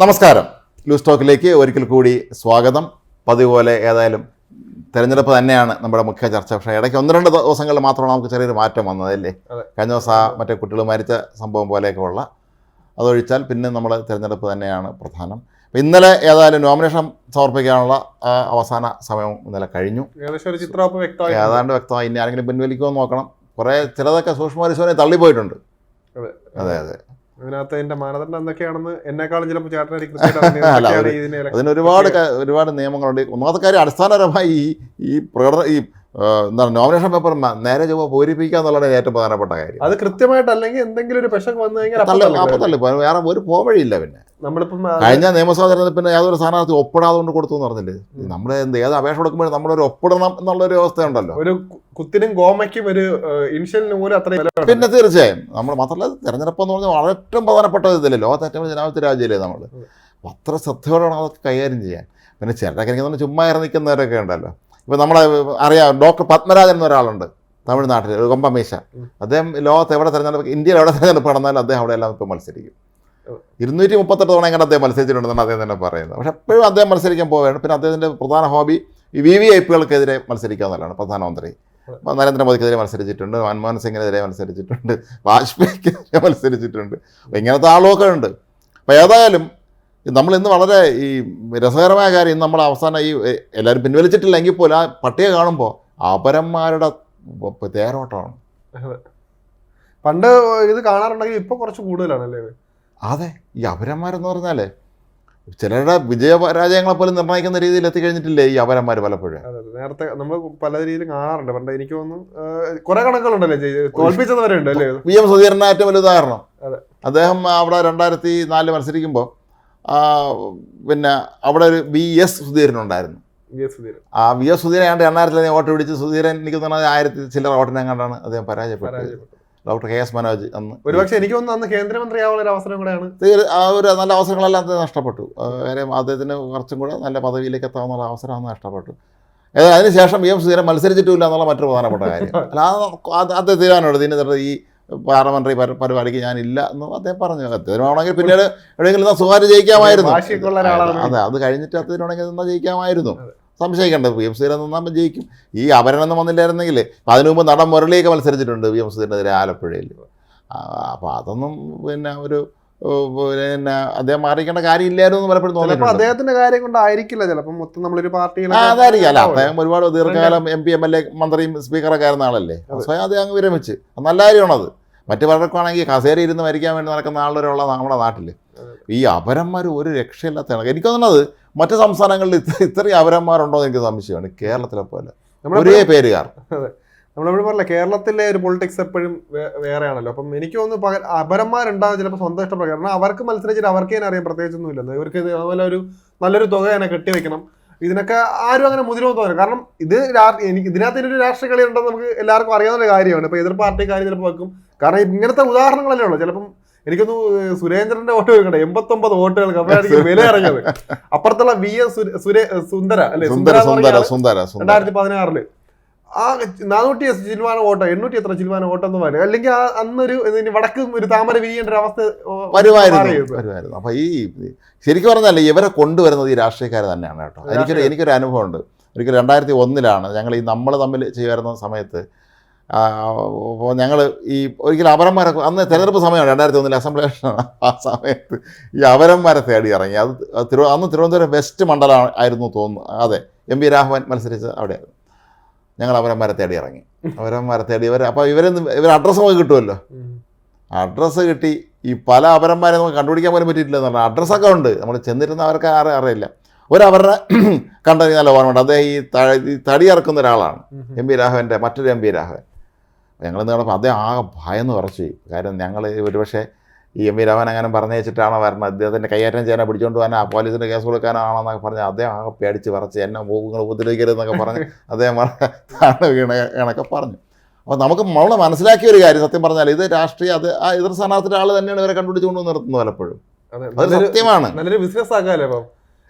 നമസ്കാരം. ലൂസ് ടോക്കിലേക്ക് ഒരിക്കൽ കൂടി സ്വാഗതം. പതിവ് പോലെ ഏതായാലും തെരഞ്ഞെടുപ്പ് തന്നെയാണ് നമ്മുടെ മുഖ്യ ചർച്ച. പക്ഷേ ഇടയ്ക്ക് ഒന്ന് രണ്ട് ദിവസങ്ങളിൽ മാത്രമാണ് നമുക്ക് ചെറിയൊരു മാറ്റം വന്നതല്ലേ. കഴിഞ്ഞ ദിവസം ആ മറ്റേ കുട്ടികൾ മരിച്ച സംഭവം പോലെയൊക്കെ ഉള്ള അതൊഴിച്ചാൽ പിന്നെ നമ്മൾ തിരഞ്ഞെടുപ്പ് തന്നെയാണ് പ്രധാനം. അപ്പോൾ ഇന്നലെ ഏതായാലും നോമിനേഷൻ സമർപ്പിക്കാനുള്ള അവസാന സമയം ഇന്നലെ കഴിഞ്ഞു. ഏതാണ്ട് വ്യക്തമായി ഇനി ആരെങ്കിലും പിൻവലിക്കുമോ നോക്കണം. കുറേ ചിലതൊക്കെ സൂക്ഷ്മ പരിശോധന തള്ളിപ്പോയിട്ടുണ്ട്. അതെ അതെ. ഇതിനകത്ത് അതിന്റെ മാനദണ്ഡം എന്തൊക്കെയാണെന്ന് എന്നെക്കാളും ചിലപ്പോൾ ചേട്ടനായിരിക്കും അതിന് ഒരുപാട് ഒരുപാട് നിയമങ്ങളുണ്ട്. ഒന്നാമത്തെ കാര്യം അടിസ്ഥാനപരമായി ഈ പ്രകടന ഈ എന്താണ് നോമിനേഷൻ പേപ്പർ നേരെ ചൊവ്വ പൂരിപ്പിക്കുക എന്നുള്ളതാണ് ഏറ്റവും പ്രധാനപ്പെട്ട കാര്യം. അത് കൃത്യമായിട്ട് അല്ലെങ്കിൽ എന്തെങ്കിലും ഒരു പെശക് വന്നു കഴിഞ്ഞാൽ അപ്പം തള്ളി. വേറെ ഒരു പോവഴിയില്ല പിന്നെ. നമ്മളിപ്പം കഴിഞ്ഞ നിയമസഭാ തെരഞ്ഞെടുപ്പിന് യാതൊരു സ്ഥാനാർത്ഥി ഒപ്പിടാതെ കൊണ്ട് കൊടുത്തു എന്ന് പറഞ്ഞില്ലേ? നമ്മൾ എന്ത് ഏത് അപേക്ഷ കൊടുക്കുമ്പോഴും നമ്മളൊരു ഒപ്പിടണം എന്നുള്ളൊരു അവസ്ഥയുണ്ടല്ലോ. ഒരു കുത്തിനും ഗോമയ്ക്കും ഒരു ഇൻഷ്യലിന് പോലും അത്ര. പിന്നെ തീർച്ചയായും നമ്മൾ മാത്രമല്ല തെരഞ്ഞെടുപ്പ് എന്ന് പറഞ്ഞാൽ വളരെ ഏറ്റവും പ്രധാനപ്പെട്ട ഇതില്ലേ ലോകത്തെ ഏറ്റവും ജനാധിപത്യ രാജ്യമല്ലേ നമ്മൾ അത്ര ശ്രദ്ധയോടെയാണ് അതൊക്കെ കൈകാര്യം ചെയ്യാൻ. പിന്നെ ചിലരൊക്കെ എനിക്ക് ചുമ്മാ ഇറങ്ങിക്കുന്നവരൊക്കെ ഉണ്ടല്ലോ. ഇപ്പോൾ നമ്മളെ അറിയാം ഡോക്ടർ പത്മരാജൻ എന്നൊരാളുണ്ട് തമിഴ്നാട്ടിൽ ഒരു കൊമ്പമീശ അദ്ദേഹം ലോകത്ത് എവിടെ തെരഞ്ഞെടുപ്പ് ഇന്ത്യയിൽ എവിടെ തെരഞ്ഞെടുപ്പ് നടന്നാലും അദ്ദേഹം അവിടെ എല്ലാം ഇപ്പോൾ മത്സരിക്കും. ഇരുന്നൂറ്റി മുപ്പത്തെട്ട് തവണ എങ്ങനെ അദ്ദേഹം മത്സരിച്ചിട്ടുണ്ടെന്നാണ് അദ്ദേഹം തന്നെ പറയുന്നത്. പക്ഷേ എപ്പോഴും അദ്ദേഹം മത്സരിക്കാൻ പോവുകയാണ്. പിന്നെ അദ്ദേഹത്തിന്റെ പ്രധാന ഹോബി ഈ വി വി ഐ പികൾക്കെതിരെ മത്സരിക്കുക എന്നുള്ളതാണ് പ്രധാനമന്ത്രി അപ്പോൾ നരേന്ദ്രമോദിക്കെതിരെ മത്സരിച്ചിട്ടുണ്ട് മൻമോഹൻ സിംഗിനെതിരെ മത്സരിച്ചിട്ടുണ്ട് വാജ്പേയിക്കെതിരെ മത്സരിച്ചിട്ടുണ്ട്. ഇങ്ങനത്തെ ആളുമൊക്കെ ഉണ്ട്. അപ്പോൾ ഏതായാലും നമ്മൾ ഇന്ന് വളരെ ഈ രസകരമായ കാര്യം ഇന്ന് നമ്മൾ അവസാനം ഈ എല്ലാവരും പിൻവലിച്ചിട്ടില്ലെങ്കിൽ പോലും ആ പട്ടിക കാണുമ്പോൾ അപരന്മാരുടെ തേരോട്ടമാണ്. പണ്ട് ഇത് കാണാറുണ്ടെങ്കിൽ ഇപ്പൊ കുറച്ച് കൂടുതലാണ് അല്ലേ അതെ ഈ അപരന്മാരെന്ന് പറഞ്ഞാലേ ചിലരുടെ വിജയപരാജയങ്ങളെ പോലും നിർണയിക്കുന്ന രീതിയിൽ എത്തിക്കഴിഞ്ഞിട്ടില്ലേ ഈ അപരന്മാർ പലപ്പോഴും? നേരത്തെ നമ്മൾ പല രീതിയിലും കാണാറുണ്ട്. പണ്ട് എനിക്ക് തോന്നുന്നു കുറെ കണക്കുകളുണ്ടല്ലേ തോൽപ്പിച്ചത് വരെ ഉണ്ട് അല്ലേ വി എം ഏറ്റവും വലിയ ഉദാഹരണം. അദ്ദേഹം അവിടെ രണ്ടായിരത്തി നാലിൽ മത്സരിക്കുമ്പോൾ പിന്നെ അവിടെ ഒരു വി എസ് സുധീരൻ ഉണ്ടായിരുന്നു ആ വി എസ് സുധീരൻ ഏതാണ്ട് ഞാൻ വോട്ട് പിടിച്ച് സുധീരൻ എനിക്ക് തോന്നുന്നത് ആയിരത്തി ചില്ലറ കണ്ടാണ് അദ്ദേഹം പരാജയപ്പെട്ടത് പരാജയപ്പെട്ടു ഡോക്ടർ കെ എസ് മനോജ് അന്ന് ഒരുപക്ഷെ എനിക്ക് തോന്നുന്നു അന്ന് കേന്ദ്രമന്ത്രിയാവാനുള്ള ഒരു അവസരം കൂടെയാണ് തീരെ ആ ഒരു നല്ല അവസരങ്ങളെല്ലാം അദ്ദേഹം നഷ്ടപ്പെട്ടു വേറെ കാര്യം അദ്ദേഹത്തിന് കുറച്ചും കൂടെ നല്ല പദവിയിലേക്ക് എത്താവുന്ന അവസരം അന്ന് നഷ്ടപ്പെട്ടു ഏതായാലും അതിനുശേഷം വി എം സുധീരൻ മത്സരിച്ചിട്ടില്ല എന്നുള്ള മറ്റൊരു പ്രധാനപ്പെട്ട കാര്യം അല്ല അത് അദ്ദേഹം തീരുമാനമുണ്ട് ഇതിന് ഈ പാർലമെന്ററി പരി- പരിപാടിക്ക് ഞാനില്ല എന്ന് അദ്ദേഹം പറഞ്ഞു. അദ്ദേഹമാണെങ്കിൽ പിന്നീട് എവിടെയെങ്കിലും നിന്നാ സുഖമായിട്ട് ജയിക്കാമായിരുന്നു. അതെ അത് കഴിഞ്ഞിട്ട് അദ്ദേഹമാണെങ്കിൽ നിന്നാൽ ജയിക്കാമായിരുന്നു. സംശയിക്കേണ്ടത് പി എം സുധീരൻ നിന്നാകുമ്പോൾ ജയിക്കും. ഈ അപരനൊന്നും വന്നില്ലായിരുന്നെങ്കിൽ അതിനു മുമ്പ് നടൻ മുരളിയൊക്കെ മത്സരിച്ചിട്ടുണ്ട് പി എം സുധീരനെതിരെ ആലപ്പുഴയിൽ. അപ്പോൾ അതൊന്നും പിന്നെ ഒരു പിന്നെ അദ്ദേഹം മാറിക്കേണ്ട കാര്യമില്ലായിരുന്നു എന്ന് പലപ്പോഴും തോന്നിയിട്ടുണ്ട്. അദ്ദേഹത്തിന്റെ കാര്യം കൊണ്ടായിരിക്കില്ല ചിലപ്പോൾ മൊത്തം നമ്മളൊരു പാർട്ടിയിൽ അതായിരിക്കും. അല്ല അദ്ദേഹം ഒരുപാട് ദീർഘകാലം M P M L A മന്ത്രിയും സ്പീക്കറൊക്കെ ആയിരുന്ന ആളല്ലേ. സ്വയം അദ്ദേഹം അങ്ങ് വിരമിച്ച്. നല്ല കാര്യമാണത്. മറ്റു പലർക്കാണെങ്കിൽ കസേര ഇരുന്ന് മരിക്കാൻ വേണ്ടി നടക്കുന്ന ആളുകളുള്ള നമ്മുടെ നാട്ടിൽ ഈ അപരന്മാർ ഒരു രക്ഷയില്ലാത്തതാണ് എനിക്ക് തോന്നുന്നത് മറ്റ് സംസ്ഥാനങ്ങളിൽ ഇത്ര ഇത്രയും അപരന്മാരുണ്ടോ എന്ന് എനിക്ക് സംശയമാണ്. കേരളത്തിലെ പോലെ ഒരേ പേരുകാർ. നമ്മളെപ്പോഴും പറഞ്ഞില്ല കേരളത്തിലെ ഒരു പൊളിറ്റിക്സ് എപ്പോഴും വേറെയാണല്ലോ. അപ്പം എനിക്ക് തോന്നുന്നു പക അപരന്മാരുണ്ടാകും ചിലപ്പോൾ സ്വന്തം ഇഷ്ടപ്രകാരം. കാരണം അവർക്ക് മത്സരിച്ചിട്ട് അവർക്ക് തന്നെ അറിയാം പ്രത്യേകിച്ചൊന്നും ഇല്ലെന്ന് ഇവർക്ക് അതുപോലെ ഒരു നല്ലൊരു തുക തന്നെ കെട്ടിവെക്കണം. ഇതിനൊക്കെ ആരും അങ്ങനെ മുതിരുമെന്ന് തോന്നില്ല കാരണം ഇത് എനിക്ക് ഇതിനകത്ത് ഒരു രാഷ്ട്രീയ കളി ഉണ്ടെന്ന് നമുക്ക് എല്ലാവർക്കും അറിയാവുന്ന ഒരു കാര്യമാണ്. ഇപ്പൊ എതിർ പാർട്ടിക്കാർ ചിലപ്പോൾ വെക്കും കാരണം ഇങ്ങനത്തെ ഉദാഹരണങ്ങളല്ലേ ഉള്ളൂ. ചിലപ്പം എനിക്കൊന്ന് സുരേന്ദ്രന്റെ വോട്ട് വെക്കട്ടെ. എൺപത്തൊമ്പത് വോട്ടുകൾക്ക് അപ്പോഴായിരിക്കും വില ഇറങ്ങിയത് അപ്പുറത്തുള്ള വി എസ് സുന്ദര അല്ലെ? സുന്ദര എന്ന് രണ്ടായിരത്തി പതിനാറിൽ ആ നാനൂറ്റി ശതമാനം വോട്ടോ. എണ്ണൂറ്റി എത്ര ശതമാനം വോട്ടെന്ന് പറയും അല്ലെങ്കിൽ ആ അന്നൊരു വടക്ക് ഒരു താമര വിരിയേണ്ട ഒരു അവസ്ഥ വരുമായിരുന്നു. അപ്പൊ ഈ ശരിക്കും പറഞ്ഞാൽ ഇവരെ കൊണ്ടുവരുന്നത് ഈ രാഷ്ട്രീയക്കാർ തന്നെയാണ് കേട്ടോ. എനിക്കൊരു എനിക്കൊരു അനുഭവമുണ്ട്. ഒരിക്കൽ രണ്ടായിരത്തി ഒന്നിലാണ് ഞങ്ങൾ ഈ നമ്മൾ തമ്മിൽ ചെയ്യുമായിരുന്ന സമയത്ത് അപ്പോൾ ഞങ്ങൾ ഈ ഒരിക്കലും അപരന്മാരെ അന്ന് തെരഞ്ഞെടുപ്പ് സമയമാണ് രണ്ടായിരത്തി ഒന്നിൽ അസംബ്ലി ഇലക്ഷനാണ് ആ സമയത്ത് ഈ അപരന്മാരെ തേടി ഇറങ്ങി. അത് തിരു അന്ന് തിരുവനന്തപുരം വെസ്റ്റ് മണ്ഡലം ആയിരുന്നു തോന്നുന്നു. അതെ എം പി രാഘവൻ മത്സരിച്ച് അവിടെയായിരുന്നു. ഞങ്ങൾ അവരന്മാരെ തേടി ഇറങ്ങി. അവരന്മാരെ തേടി ഇവർ അപ്പോൾ ഇവരെ ഇവർ അഡ്രസ്സ് നമുക്ക് കിട്ടുമല്ലോ. അഡ്രസ്സ് കിട്ടി. ഈ പല അപരന്മാരെ നമുക്ക് കണ്ടുപിടിക്കാൻ പോലും പറ്റിയിട്ടില്ല എന്നുള്ള അഡ്രസ്സൊക്കെ ഉണ്ട്. നമ്മൾ ചെന്നിരുന്ന അവർക്ക് ആരും അറിയില്ല. ഒരവരുടെ കണ്ടെങ്കിൽ നല്ല ഓർമ്മയുണ്ട്. അദ്ദേഹം ഈ തടി ഇറക്കുന്ന ഒരാളാണ്. എം പി രാഘവന്റെ മറ്റൊരു എം പി രാഘവൻ. ഞങ്ങൾ നടപ്പോൾ അദ്ദേഹം ആകെ ഭയന്ന് കുറച്ച് കാര്യം ഞങ്ങൾ ഒരുപക്ഷെ ഈ എം വി രാമൻ അങ്ങനെ പറഞ്ഞേച്ചിട്ടാണോ വരണം? അദ്ദേഹത്തിന്റെ കൈയേറ്റം ചെയ്യാനോ പിടിച്ചുകൊണ്ട് പോകാനോ പോലീസിന് കേസ് കൊടുക്കാനാണെന്നൊക്കെ പറഞ്ഞ് അദ്ദേഹം ആകെ പേടിച്ച് പറച്ച് എന്നെ നിങ്ങൾ ഉപദ്രവിക്കരുതെന്നൊക്കെ പറഞ്ഞ് അദ്ദേഹം താണ് വീണ കണക്കെ പറഞ്ഞു. അപ്പോൾ നമുക്ക് നമ്മളെ മനസ്സിലാക്കിയ ഒരു കാര്യം സത്യം പറഞ്ഞാൽ ഇത് രാഷ്ട്രീയ അത് ആ എതിർ സ്ഥാനാർത്ഥിയുടെ ആൾ തന്നെയാണ് ഇവരെ കണ്ടുപിടിച്ചുകൊണ്ട് നിർത്തുന്നത് പലപ്പോഴും അതെ. അത് സത്യമാണ്. നല്ലൊരു ബിസിനസ് ആക്കാല്ലേ അപ്പം?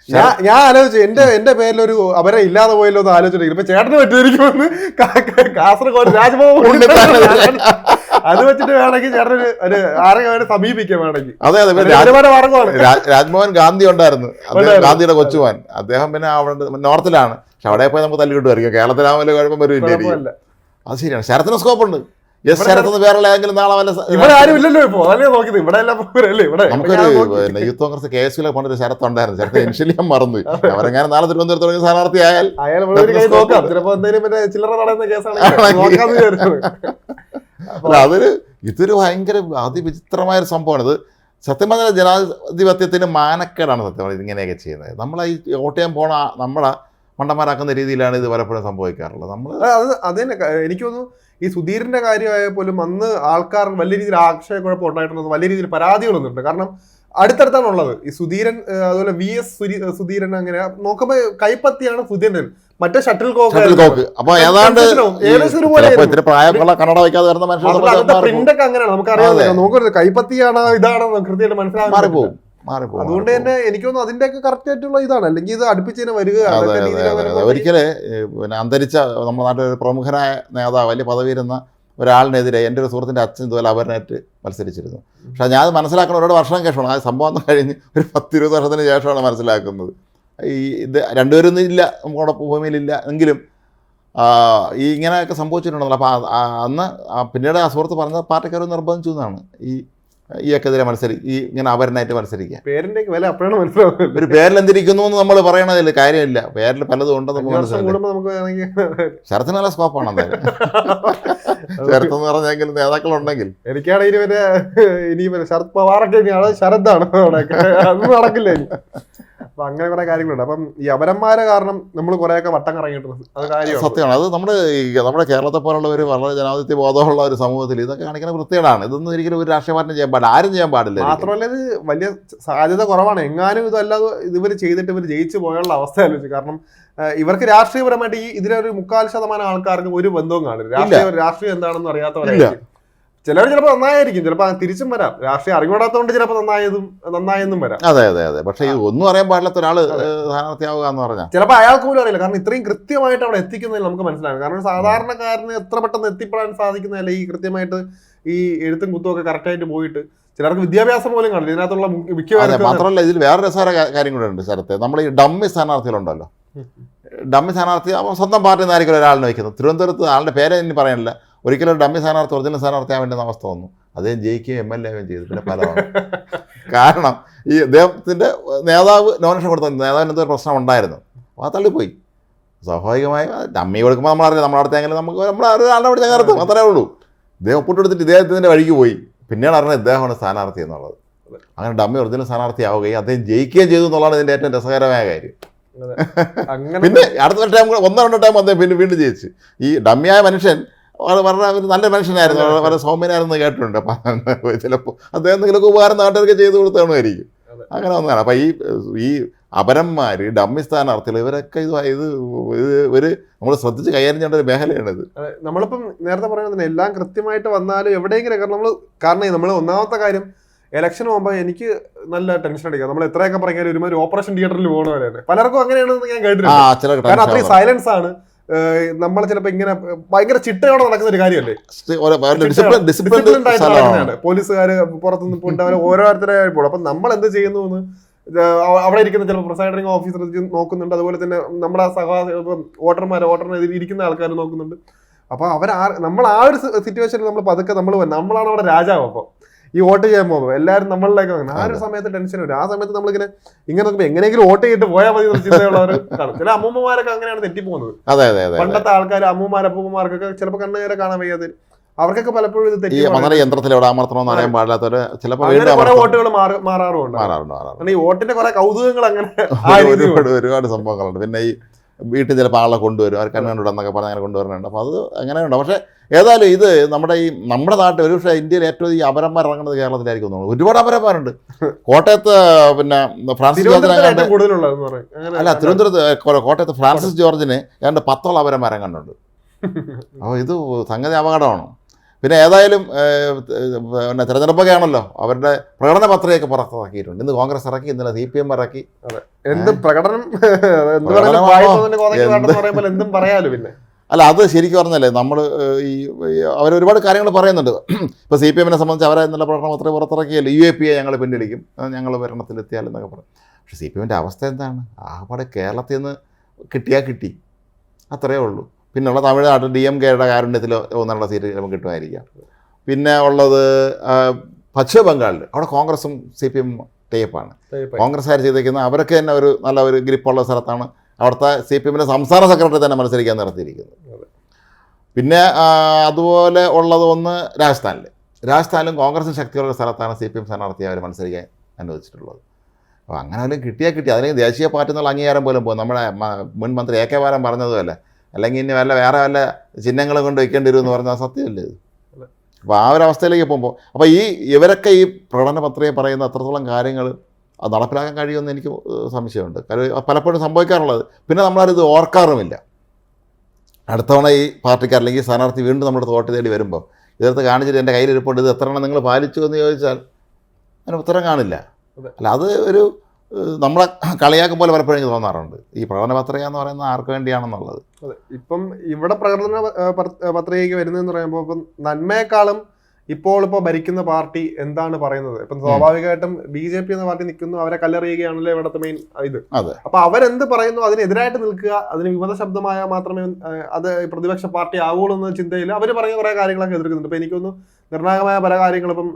ഞാൻ ഞാൻ ആലോചിച്ചു എന്റെ എന്റെ പേരിലൊരു അവരെ ഇല്ലാതെ പോയല്ലോ എന്ന് ആലോചിച്ചിട്ട് ഇപ്പൊ ചേട്ടന് കാ- കാസർഗോഡ് രാജ്ഭവൻ അത് വെച്ചിട്ട് വേണമെങ്കിൽ ചേട്ടന് ഒരു ആരെങ്കിലും അവരെ സമീപിക്കാം വേണമെങ്കിൽ. അതെ അതെ രാജ്മോഹൻ ഗാന്ധി ഉണ്ടായിരുന്നു. ഗാന്ധിയുടെ കൊച്ചുവാൻ അദ്ദേഹം പിന്നെ അവിടെ നോർത്തിലാണ്. പക്ഷെ അവിടെ പോയി നമുക്ക് തല്ലി കിട്ടുമായിരിക്കും. കേരളത്തിലാവുമ്പോൾ കുഴപ്പം വരില്ല അത് ശരിയാണ്. ശരത്തിന് സ്കോപ്പ് ഉണ്ട്. എസ് ശരത്ത് വേറെ ഏതെങ്കിലും നാളെ വല്ല സ- ഇവിടെ ആരും ഇല്ലല്ലോ ഇപ്പൊ. അതല്ലേ നോക്കിയത് ഇവിടെ എല്ലാം പോരല്ലേ ഇവിടെ. നമുക്കൊരു. പിന്നെ യൂത്ത് കോൺഗ്രസ് കെ എസ് യുലെ പണ്ടൊരു ശരത്ത് ഉണ്ടായിരുന്നു ശരത്ത് ഞാൻ മറന്നു അവരെങ്ങനെ നാളെ തിരുവനന്തപുരത്ത് അയാൾ ഇവിടെ നോക്കാം. ചിലപ്പോ എന്തെങ്കിലും പിന്നെ ചില്ലറ നടന്ന കേസാണ് നോക്കാന്ന് വിചാരിച്ചത് അല്ല അതൊരു ഇതൊരു ഭയങ്കര അതിവിചിത്രമായ ഒരു സംഭവമാണ് ഇത് സത്യം പറഞ്ഞാൽ ജനാധിപത്യത്തിന് മാനക്കേടാണ് സത്യം പറഞ്ഞാൽ ഇങ്ങനെയൊക്കെ ചെയ്യുന്നത്. നമ്മൾ ഈ വോട്ട് ചെയ്യാൻ പോണ നമ്മളെ മണ്ടന്മാരാക്കുന്ന രീതിയിലാണ് ഇത് പലപ്പോഴും സംഭവിക്കാറുള്ളത്. നമ്മൾ അത് അതന്നെ അത് എനിക്ക് തോന്നുന്നു ഈ സുധീറിന്റെ കാര്യമായ പോലും അന്ന് ആൾക്കാർ വലിയ രീതിയിൽ ആക്ഷയക്കുഴപ്പം ഉണ്ടായിട്ടുള്ളത് വലിയ രീതിയിൽ പരാതികളൊന്നുണ്ട് കാരണം അടുത്തടുത്താണ് ഉള്ളത്. ഈ സുധീരൻ അതുപോലെ വി എസ് സുധീരൻ അങ്ങനെ നോക്കുമ്പോൾ കൈപ്പത്തിയാണ് സുധീരൻ. മറ്റേ ഷട്ടിൽ കോക്ക് അപ്പൊ ഏതാണ്ട് കന്നഡ വയ്ക്കാതെ വരുന്ന മനുഷ്യർ പ്രിന്റ് ഒക്കെ അങ്ങനെയാണ്. നമുക്കറിയാം നോക്കരുത് കൈപ്പത്തിയാണോ ഇതാണോ കൃത്യമായിട്ട് മനസ്സിലാക്കാൻ മാറിപ്പോവും അതുകൊണ്ട് തന്നെ എനിക്ക് തോന്നുന്നു അതിന്റെ ഒക്കെ കറക്റ്റ് ആയിട്ടുള്ള ഇതാണ്. അല്ലെങ്കിൽ ഇത് അടുപ്പിച്ചതിനെ വരിക ഒരിക്കലേ പിന്നെ അന്തരിച്ച നമ്മുടെ നാട്ടിൽ ഒരു പ്രമുഖനായ നേതാവ് വലിയ പദവിയിരുന്ന ഒരാളിനെതിരെ എന്റെ ഒരു സുഹൃത്തിന്റെ അച്ഛൻ ഇതുപോലെ അവരനായിട്ട് മത്സരിച്ചിരുന്നു. പക്ഷേ ഞാൻ അത് മനസ്സിലാക്കുന്ന ഒരുപാട് വർഷം ശേഷമാണ്. ആ സംഭവം കഴിഞ്ഞ് ഒരു പത്തിരുപത് വർഷത്തിന് ശേഷമാണ് മനസ്സിലാക്കുന്നത്. ഈ ഇത് രണ്ടുപേരൊന്നും ഇല്ല നമുക്കവിടെ ഭൂമിയിലില്ല എങ്കിലും ഈ ഇങ്ങനെയൊക്കെ സംഭവിച്ചിട്ടുണ്ടല്ലോ. അപ്പോൾ അന്ന് പിന്നീട് ആ സുഹൃത്ത് പറഞ്ഞ പാർട്ടിക്കാർ നിർബന്ധിച്ചു എന്നാണ്. ഈ ഈയൊക്കെതിരെ മത്സരി ഈ ഇങ്ങനെ അവരനായിട്ട് മത്സരിക്കുക പേരിന്റെ വില അപ്പോഴാണ് മനസ്സിലാവുന്നത്. ഒരു പേരിൽ എന്തിരിക്കുന്നു എന്ന് നമ്മൾ പറയണതിൽ കാര്യമില്ല. പേരിൽ പലതും ഉണ്ടെന്ന് നമുക്ക് മനസ്സിലായി ശരത്തിന് നല്ല സ്കോപ്പാണ് എന്തായാലും ശരത്ത് എന്ന് പറഞ്ഞെങ്കിൽ നേതാക്കളുണ്ടെങ്കിൽ. എനിക്കാണെങ്കിൽ ഇനി ശരത് പവാറൊക്കെ ഇനി ശരത്താണ് അതൊന്നും നടക്കില്ല അപ്പൊ അങ്ങനെ കുറെ കാര്യങ്ങളുണ്ട്. അപ്പം ഈ അപരന്മാരെ കാരണം നമ്മൾ കുറെയൊക്കെ വട്ടം കറങ്ങിയിട്ടുണ്ട്. അത് കാര്യമാണ്. സത്യമാണ്. അത് നമ്മുടെ ഈ നമ്മുടെ കേരളത്തെ പോലുള്ള ഒരു വളരെ ജനാധിപത്യ ബോധമുള്ള ഒരു സമൂഹത്തിൽ ഇതൊക്കെ കാണിക്കുന്ന വൃത്തികേടാണ്. ഇതൊന്നും ഒരിക്കലും ഒരു രാഷ്ട്രീയ പാർട്ടി ചെയ്യാൻ പാടില്ല. ആരും ചെയ്യാൻ പാടില്ല മാത്രമല്ല ഇത് വലിയ സാധ്യത കുറവാണ്. എങ്ങാനും ഇതല്ലാതെ ഇവർ ചെയ്തിട്ട് ഇവർ ജയിച്ചു പോയുള്ള അവസ്ഥ ആലോചിച്ചു കാരണം ഇവർക്ക് രാഷ്ട്രീയപരമായിട്ട് ഈ ഇതിനൊരു മുക്കാൽ ശതമാനം ആൾക്കാർക്ക് ഒരു ബന്ധവും കാണില്ല. രാഷ്ട്രീയ രാഷ്ട്രീയം എന്താണെന്ന് അറിയാത്തവരായിരിക്കും. ചിലർ ചിലപ്പോൾ നന്നായിരിക്കും. ചിലപ്പോൾ തിരിച്ചും വരാം. രാഷ്ട്രീയം അറിവിടാത്തതുകൊണ്ട് ചിലപ്പോൾ നന്നായതും നന്നായെന്നും വരാം. അതെ അതെ അതെ. പക്ഷേ ഈ ഒന്നും അറിയാൻ പാടില്ലാത്ത ഒരാൾ സ്ഥാനാർത്ഥിയാവുക എന്ന് പറഞ്ഞാൽ ചിലപ്പോൾ അയാൾക്ക് പോലും അറിയില്ല. കാരണം ഇത്രയും കൃത്യമായിട്ട് അവിടെ എത്തിക്കുന്നതിൽ നമുക്ക് മനസ്സിലാകും കാരണം സാധാരണക്കാരന് എത്ര പെട്ടെന്ന് എത്തിപ്പെടാൻ സാധിക്കുന്നതല്ല ഈ കൃത്യമായിട്ട് ഈ എഴുത്തും കുത്തും ഒക്കെ കറക്റ്റായിട്ട് പോയിട്ട്? ചിലർക്ക് വിദ്യാഭ്യാസം പോലും കാണില്ല ഇതിനകത്തുള്ള മിക്കവാറും മാത്രമല്ല ഇതിൽ വേറെ രസകര കാര്യം കൂടെ ഉണ്ട് സ്ഥലത്ത് നമ്മൾ ഈ ഡമ്മി സ്ഥാനാർത്ഥികളുണ്ടല്ലോ. ഡമ്മി സ്ഥാനാർത്ഥി അപ്പം സ്വന്തം പാർട്ടി നിന്നായിരിക്കും ഒരാളിനെ വയ്ക്കുന്നത് തിരുവനന്തപുരത്ത് ആളുടെ പേരെ ഇനി പറയാനില്ല. ഒരിക്കലും ഒരു ഡമ്മി സ്ഥാനാർത്ഥി ഒറിജിനൽ സ്ഥാനാർത്ഥിയാൻ വേണ്ടുന്ന അവസ്ഥ വന്നു. അദ്ദേഹം ജയിക്കുകയും എം എൽ എ ആവുകയും ചെയ്തു. പിന്നെ ഫലമാണ്. കാരണം ഈ അദ്ദേഹത്തിന്റെ നേതാവ് നോമിനേഷൻ കൊടുത്ത നേതാവിന് എന്തോ ഒരു പ്രശ്നം ഉണ്ടായിരുന്നു? അപ്പോൾ ആ തള്ളിപ്പോയി സ്വാഭാവികമായും ഡമ്മി കൊടുക്കുമ്പോൾ നമ്മളറിയാം നമ്മുടെ അടുത്തെങ്കിലും നമുക്ക് നമ്മൾ ഒരാളുടെ പിടിച്ച കയറത്തും അത്രേ ഉള്ളൂ. ഇദ്ദേഹം ഒപ്പിട്ടെടുത്തിട്ട് ഇദ്ദേഹത്തിന്റെ വഴിക്ക് പോയി. പിന്നീട് അറിഞ്ഞത് ഇദ്ദേഹമാണ് സ്ഥാനാർത്ഥി എന്നുള്ളത്. അങ്ങനെ ഡമ്മി ഒറിജിനൽ സ്ഥാനാർത്ഥിയാവുകയും അദ്ദേഹം ജയിക്കുകയും ചെയ്തു എന്നുള്ളതാണ് ഇതിന്റെ ഏറ്റവും രസകരമായ കാര്യം. പിന്നെ അടുത്ത ടൈം ഒന്നോ രണ്ടോ ടൈം അദ്ദേഹം പിന്നെ വീണ്ടും ജയിച്ചു. ഈ ഡമ്മിയായ മനുഷ്യൻ വളരെ ഒരു നല്ല മനുഷ്യനായിരുന്നു. വളരെ വളരെ സൗമ്യനായിരുന്നു കേട്ടിട്ടുണ്ട്. അപ്പം ചിലപ്പോൾ അദ്ദേഹം എന്തെങ്കിലുമൊക്കെ ഉപകാരം നാട്ടുകാർക്ക് ചെയ്തു കൊടുത്തതാണുമായിരിക്കും. അങ്ങനെ ഒന്നാണ് അപ്പം ഈ ഈ അപരന്മാർ ഡമ്മി സ്ഥാനാർത്ഥികൾ ഇവരൊക്കെ ഇത് ഇത് ഇത് ഒരു നമ്മൾ ശ്രദ്ധിച്ച് കൈകാര്യം ചെയ്യേണ്ട ഒരു മേഖലയാണിത് ഇത്. നമ്മളിപ്പം നേരത്തെ പറയുന്നത് എല്ലാം കൃത്യമായിട്ട് വന്നാലും എവിടെയെങ്കിലും കാരണം നമ്മൾ കാരണം നമ്മൾ ഒന്നാമത്തെ കാര്യം ഇലക്ഷൻ പോകുമ്പോൾ എനിക്ക് നല്ല ടെൻഷൻ അടിക്കാം. നമ്മൾ എത്രയൊക്കെ പറഞ്ഞാലും ഒരുമാതിരി ഓപ്പറേഷൻ തിയേറ്ററിൽ പോകണ പോലെയാണ്. പലർക്കും അങ്ങനെയാണെന്ന് ഞാൻ കേട്ടിട്ടുണ്ട്. കാരണം അത്രയും സൈലൻസ് ആണ്. നമ്മൾ ചിലപ്പോ ഇങ്ങനെ ഭയങ്കര ചിട്ടയോടെ നടക്കുന്ന ഒരു കാര്യമല്ലേ? പോലീസുകാർ പുറത്തുനിന്ന് പോയിട്ട് അവർ ഓരോരുത്തരെ പോകും അപ്പൊ നമ്മൾ എന്ത് ചെയ്യുന്നു എന്ന് അവിടെ ഇരിക്കുന്ന ചില പ്രിസൈഡിംഗ് ഓഫീസർ നോക്കുന്നുണ്ട്. അതുപോലെ തന്നെ നമ്മുടെ സഹ വോട്ടർമാർ വോട്ടറിനെതിരെ ഇരിക്കുന്ന ആൾക്കാർ നോക്കുന്നുണ്ട്. അപ്പൊ അവർ നമ്മൾ ആ ഒരു സിറ്റുവേഷനിൽ നമ്മൾ പതുക്കെ നമ്മൾ നമ്മളാണ് അവിടെ രാജാവ് അപ്പോൾ ഈ വോട്ട് ചെയ്യാൻ പോകുമ്പോൾ എല്ലാവരും നമ്മളിലേക്ക് വന്നു. ആ ഒരു സമയത്ത് ടെൻഷൻ വരും. ആ സമയത്ത് നമ്മളിങ്ങനെ ഇങ്ങനെ നോക്കുമ്പോൾ എങ്ങനെയെങ്കിലും വോട്ട് ചെയ്തിട്ട് പോയാൽ മതി ചിന്തയുള്ളവർ കാണും ചില അമ്മൂമ്മമാരൊക്കെ അങ്ങനെയാണ് തെറ്റിപ്പോകുന്നത്. അതെ അതെ അതെ പണ്ടത്തെ ആൾക്കാർ അമ്മൂമാർ അപ്പൂമ്മമാർക്കൊക്കെ ചിലപ്പോൾ കണ്ണുനേരെ കാണാൻ വയ്യാതെ അവർക്കൊക്കെ പലപ്പോഴും ഇത് തെറ്റി മന്ദര യന്ത്രത്തിൽ എവിടെ അമർത്തണമെന്ന് അറിയാൻ പാടില്ലാത്തവര് ചിലപ്പോൾ കുറെ വോട്ടുകൾ മാറാറുണ്ട് മാറാറുണ്ട്. ഈ വോട്ടിന്റെ കുറെ കൗതുകങ്ങൾ അങ്ങനെ ഒരുപാട് സംഭവങ്ങളുണ്ട്. പിന്നെ ഈ വീട്ടിൽ ചിലപ്പോൾ ആളെ കൊണ്ടുവരും അവർ കണ്ണുകൊണ്ടിടും എന്നൊക്കെ പറഞ്ഞ് അങ്ങനെ കൊണ്ടുവരുന്നുണ്ട്. അപ്പോൾ അത് അങ്ങനെ ഉണ്ട് പക്ഷേ ഏതായാലും ഇത് നമ്മുടെ ഈ നമ്മുടെ നാട്ടിൽ ഒരു പക്ഷേ ഇന്ത്യയിൽ ഏറ്റവും ഈ അപരന്മാർ ഇറങ്ങുന്നത് കേരളത്തിലായിരിക്കും തോന്നുന്നു. ഒരുപാട് അപരന്മാരുണ്ട്. കോട്ടയത്ത് പിന്നെ ഫ്രാൻസിസ് ജോർജിനെ അല്ല തിരുവനന്തപുരത്ത് കോട്ടയത്ത് ഫ്രാൻസിസ് ജോർജിന് ഏതാണ്ട് പത്തോളം അപരന്മാരെ കണ്ടുണ്ട് അപ്പോൾ ഇത് സംഗതി അപകടമാണ്. പിന്നെ ഏതായാലും പിന്നെ തെരഞ്ഞെടുപ്പൊക്കെ ആണല്ലോ അവരുടെ പ്രകടന പത്രയൊക്കെ പുറത്തിറക്കിയിട്ടുണ്ട്. ഇന്ന് കോൺഗ്രസ് ഇറക്കി ഇന്നലെ സി പി എം ഇറക്കി. എന്ത് പ്രകടനം എന്ത് പറയാലോ പിന്നെ. അല്ല അത് ശരിക്കും പറഞ്ഞല്ലേ നമ്മൾ ഈ അവർ ഒരുപാട് കാര്യങ്ങൾ പറയുന്നുണ്ട്. ഇപ്പോൾ സി പി എമ്മിനെ സംബന്ധിച്ച് അവരെ എന്നുള്ള പ്രകടന പത്രിക പുറത്തിറക്കിയല്ലോ യു എ പി എ ഞങ്ങൾ പിന്നിടിക്കും ഞങ്ങൾ ഭരണത്തിലെത്തിയാലെന്നൊക്കെ പറയും. പക്ഷേ സി പി എമ്മിന്റെ അവസ്ഥ എന്താണ്? ആകപ്പാടെ കേരളത്തിൽ നിന്ന് കിട്ടിയാൽ കിട്ടി. അത്രയേ ഉള്ളൂ. പിന്നെയുള്ള തമിഴ്നാട് ഡി എം കെയുടെ കാരുണ്യത്തിൽ ഒന്നുള്ള സീറ്റ് നമുക്ക് കിട്ടുമായിരിക്കാം. പിന്നെ ഉള്ളത് പശ്ചിമ ബംഗാളിൽ അവിടെ കോൺഗ്രസും സി പി എം ടേപ്പാണ്. കോൺഗ്രസ്സുകാർ ചെയ്തേക്കുന്ന അവരൊക്കെ തന്നെ ഒരു നല്ല ഒരു ഗ്രിപ്പുള്ള സ്ഥലത്താണ് അവിടുത്തെ സി പി എമ്മിന്റെ സംസ്ഥാന സെക്രട്ടറി തന്നെ മത്സരിക്കാൻ നിർത്തിയിരിക്കുന്നത് പിന്നെ അതുപോലെ ഉള്ളത് ഒന്ന് രാജസ്ഥാനിൽ രാജസ്ഥാനിലും കോൺഗ്രസ് ശക്തിയുള്ള സ്ഥലത്താണ് സി പി എം സ്ഥാനാർത്ഥിയെ അവർ മത്സരിക്കാൻ അനുവദിച്ചിട്ടുള്ളത്. അപ്പോൾ അങ്ങനെ ആരും കിട്ടിയാൽ കിട്ടി. അല്ലെങ്കിൽ ദേശീയ പാർട്ടി എന്നുള്ള അംഗീകാരം പോലും പോകും നമ്മുടെ മുൻ മന്ത്രി എ കെ ബാലൻ പറഞ്ഞതുമല്ല അല്ലെങ്കിൽ ഇനി വല്ല വേറെ വല്ല ചിഹ്നങ്ങളും കൊണ്ട് വെക്കേണ്ടി വരും എന്ന് പറഞ്ഞാൽ സത്യമല്ലേ ഇത്? അപ്പോൾ ആ ഒരു അവസ്ഥയിലേക്ക് പോകുമ്പോൾ അപ്പോൾ ഈ ഇവരൊക്കെ ഈ പ്രകടന പത്രിക പറയുന്ന അത്രത്തോളം കാര്യങ്ങൾ അത് നടപ്പിലാക്കാൻ കഴിയുമെന്ന് എനിക്ക് സംശയമുണ്ട്. കാര്യം പലപ്പോഴും സംഭവിക്കാറുള്ളത്. പിന്നെ നമ്മളാരിത് ഓർക്കാറുമില്ല. അടുത്തവണ ഈ പാർട്ടിക്കാർ അല്ലെങ്കിൽ സ്ഥാനാർത്ഥി വീണ്ടും നമ്മുടെ തോട്ട് തേടി വരുമ്പോൾ ഇതെടുത്ത് കാണിച്ചിട്ട് എന്റെ കയ്യിലിരിപ്പുണ്ട് ഇത് എത്ര എണ്ണം നിങ്ങൾ പാലിച്ചു എന്ന് ചോദിച്ചാൽ അതിന് ഉത്തരം കാണില്ല. അല്ല അത് ഒരു നമ്മളെ കളിയാക്കും പോലെ പലപ്പോഴും എനിക്ക് തോന്നാറുണ്ട്. ഈ പ്രകടന പത്രിക എന്ന് പറയുന്നത് ആർക്ക് വേണ്ടിയാണെന്നുള്ളത്. അതെ. ഇപ്പം ഇവിടെ പ്രകടന പത്രികയ്ക്ക് വരുന്നതെന്ന് പറയുമ്പോൾ ഇപ്പം നന്മയെക്കാളും ഇപ്പോൾ ഇപ്പോൾ ഭരിക്കുന്ന പാർട്ടി എന്താണ് പറയുന്നത്? ഇപ്പം സ്വാഭാവികമായിട്ടും ബി ജെ പി എന്ന പാർട്ടി നിൽക്കുന്നു അവരെ കല്ലെറിയുകയാണല്ലോ ഇവിടുത്തെ മെയിൻ ഇത്. അപ്പൊ അവരെന്ത് പറയുന്നു അതിനെതിരായിട്ട് നിൽക്കുക അതിന് വിമത ശബ്ദമായ മാത്രമേ അത് പ്രതിപക്ഷ പാർട്ടി ആവുള്ളൂ എന്ന ചിന്തയില്ല അവർ പറയുന്ന കുറെ കാര്യങ്ങളൊക്കെ എതിർക്കുന്നുണ്ട്. ഇപ്പൊ എനിക്കൊന്ന് നിർണായകമായ പല കാര്യങ്ങളും ഇപ്പം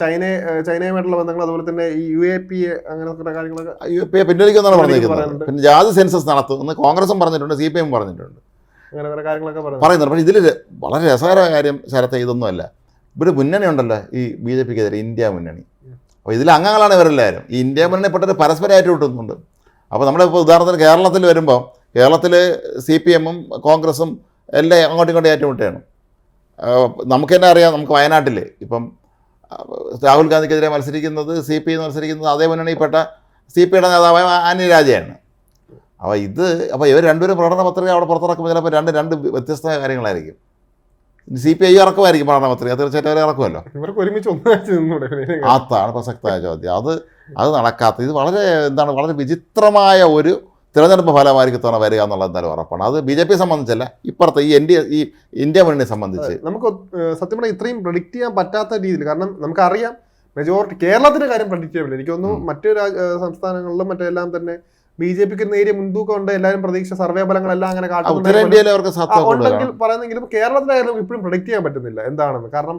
ചൈനയെ ഏഹ്, ചൈനയുമായിട്ടുള്ള ബന്ധങ്ങൾ അതുപോലെ തന്നെ ഈ യു എ പി എ അങ്ങനെ കുറെ കാര്യങ്ങളൊക്കെ പിൻവലിക്കുമെന്നാണ് പറഞ്ഞിരിക്കുന്നത്. പിന്നെ ജാതി സെൻസസ് നടത്തും എന്ന് കോൺഗ്രസും പറഞ്ഞിട്ടുണ്ട് സി പി എം പറഞ്ഞിട്ടുണ്ട്. അങ്ങനെ കുറെ കാര്യങ്ങളൊക്കെ പറയുന്നുണ്ട്. പക്ഷേ ഇതിൽ വളരെ രസകരമായ കാര്യം ശരത്തെ ഇതൊന്നുമല്ല. ഇവിടെ മുന്നണി ഉണ്ടല്ലോ ഈ ബി ജെ പിക്കെതിരെ ഇന്ത്യ മുന്നണി. അപ്പോൾ ഇതിൽ അംഗങ്ങളാണ് ഇവരെല്ലാവരും. ഈ ഇന്ത്യ മുന്നണിപ്പെട്ടവർ പരസ്പരമായിട്ട് വിട്ടുന്നുണ്ട് അപ്പോൾ നമ്മളിപ്പോൾ ഉദാഹരണത്തിന് കേരളത്തിൽ വരുമ്പോൾ കേരളത്തിൽ സി പി എമ്മും കോൺഗ്രസും എല്ലാം അങ്ങോട്ടും ഇങ്ങോട്ടും ഏറ്റുമുട്ടുകയാണ്. നമുക്ക് തന്നെ അറിയാം നമുക്ക് വയനാട്ടിൽ ഇപ്പം രാഹുൽ ഗാന്ധിക്കെതിരെ മത്സരിക്കുന്നത് സി പി മത്സരിക്കുന്നത് അതേ മുന്നണിയിൽപ്പെട്ട സി പി ഐയുടെ നേതാവായ ആനി രാജയാണ്. അപ്പോൾ ഇത് അപ്പോൾ ഇവർ രണ്ടുപേരും പ്രകടന പത്രിക അവിടെ പുറത്തിറക്കുമ്പോൾ ചിലപ്പോൾ രണ്ട് രണ്ട് വ്യത്യസ്ത കാര്യങ്ങളായിരിക്കും. സി പി ഐ ഇറക്കുമായിരിക്കും പ്രകടന പത്രിക. തീർച്ചയായിട്ടും അവർ ഇറക്കുമല്ലോ. ഇവർക്ക് ഒരുമിച്ച് അതാണ് പ്രസക്തമായ ചോദ്യം. അത് അത് നടക്കാത്ത ഇത് വളരെ എന്താണ് വളരെ വിചിത്രമായ ഒരു തിരഞ്ഞെടുപ്പ് ഫലമായിരിക്കും തവണ വരിക എന്നുള്ളത് എന്തായാലും ഉറപ്പാണ്. അത് ബി ജെ പി സംബന്ധിച്ചല്ല ഇപ്പുറത്തെ ഈ ഇന്ത്യ ഈ ഇന്ത്യ മുന്നണിയെ സംബന്ധിച്ച്. നമുക്ക് സത്യം പറഞ്ഞാൽ ഇത്രയും പ്രഡിക്റ്റ് ചെയ്യാൻ പറ്റാത്ത രീതിയിൽ കാരണം നമുക്കറിയാം മെജോറിറ്റി കേരളത്തിന്റെ കാര്യം പ്രഡിക്റ്റ് ചെയ്യാൻ എനിക്ക് തോന്നുന്നു മറ്റു സംസ്ഥാനങ്ങളിലും മറ്റെല്ലാം തന്നെ ബി ജെ പിക്ക് നേരിയ മുൻതൂക്കം ഉണ്ട്. എല്ലാവരും പ്രതീക്ഷ സർവേ ഫലങ്ങളെല്ലാം അങ്ങനെ ഉണ്ടെങ്കിൽ പറയുന്നെങ്കിലും കേരളത്തിലായാലും ഇപ്പോഴും പ്രഡിക്റ്റ് ചെയ്യാൻ പറ്റുന്നില്ല. എന്താണെന്ന്? കാരണം